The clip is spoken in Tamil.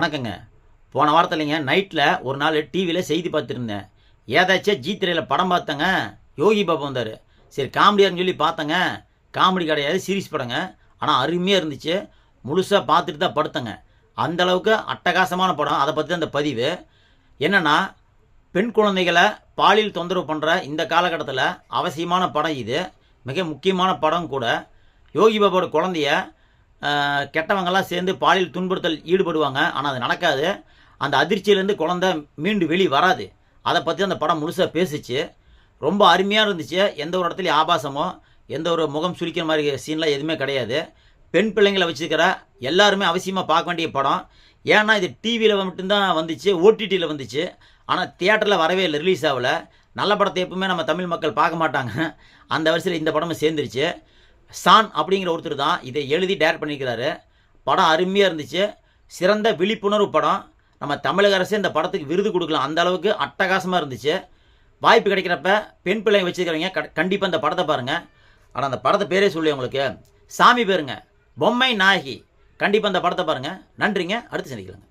வணக்கங்க. போன வாரத்துலைங்க நைட்டில் ஒரு நாள் டிவியில் செய்தி பார்த்துருந்தேன். ஏதாச்சும் ஜி திரையில் படம் பார்த்தேங்க. யோகி பாபா வந்தார். சரி காமெடியார்னு சொல்லி பார்த்தேங்க. காமெடி கிடையாது சீரியஸ் படங்க. ஆனால் அருமையாக இருந்துச்சு. முழுசாக பார்த்துட்டு தான் படுத்தேங்க. அந்தளவுக்கு அட்டகாசமான படம். அதை பற்றி அந்த பதிவு. என்னென்னா பெண் குழந்தைகளை பாலியல் தொந்தரவு பண்ணுற இந்த காலகட்டத்தில் அவசியமான படம் இது. மிக முக்கியமான படம் கூட. யோகி பாபாவோட குழந்தைய கெட்டவங்கெல்லாம் சேர்ந்து பாலியல் துன்புறுத்தல் ஈடுபடுவாங்க. ஆனால் அது நடக்காது. அந்த அதிர்ச்சியிலேருந்து குழந்தை மீண்டு வெளி வராது. அதை பற்றி அந்த படம் முழுசாக பேசிச்சு. ரொம்ப அருமையாக இருந்துச்சு. எந்த ஒரு இடத்துலையும் ஆபாசமோ எந்த ஒரு முகம் சுழிக்கிற மாதிரி சீன்லாம் எதுவுமே கிடையாது. பெண் பிள்ளைங்களை வச்சுருக்கிற எல்லாருமே அவசியமாக பார்க்க வேண்டிய படம். ஏன்னா இது டிவியில் மட்டும்தான் வந்துச்சு ஓடிடியில் வந்துச்சு. ஆனால் தியேட்டரில் வரவே இல்லை ரிலீஸ் ஆகல. நல்ல படத்தை எப்பவுமே நம்ம தமிழ் மக்கள் பார்க்க மாட்டாங்க. அந்த வரிசையில் இந்த படமும் சேர்ந்துருச்சு. சான் அப்படிங்கிற ஒருத்தர் தான் இதை எழுதி டேர் பண்ணியிருக்கிறாரு. படம் அருமையாக இருந்துச்சு. சிறந்த விழிப்புணர்வு படம். நம்ம தமிழக அரசு இந்த படத்துக்கு விருது கொடுக்கலாம் அந்த அளவுக்கு அட்டகாசமாக இருந்துச்சு. வாய்ப்பு கிடைக்கிறப்ப பெண் பிள்ளைங்க வச்சுருக்கிறவங்க கண்டிப்பாக இந்த படத்தை பாருங்கள் ஆனால் அந்த படத்தை பேரே சொல்லி உங்களுக்கு. சாமி பேருங்க. பொம்மை நாயகி. கண்டிப்பாக இந்த படத்தை பாருங்கள் நன்றிங்க. அடுத்து சந்திக்கலாங்க.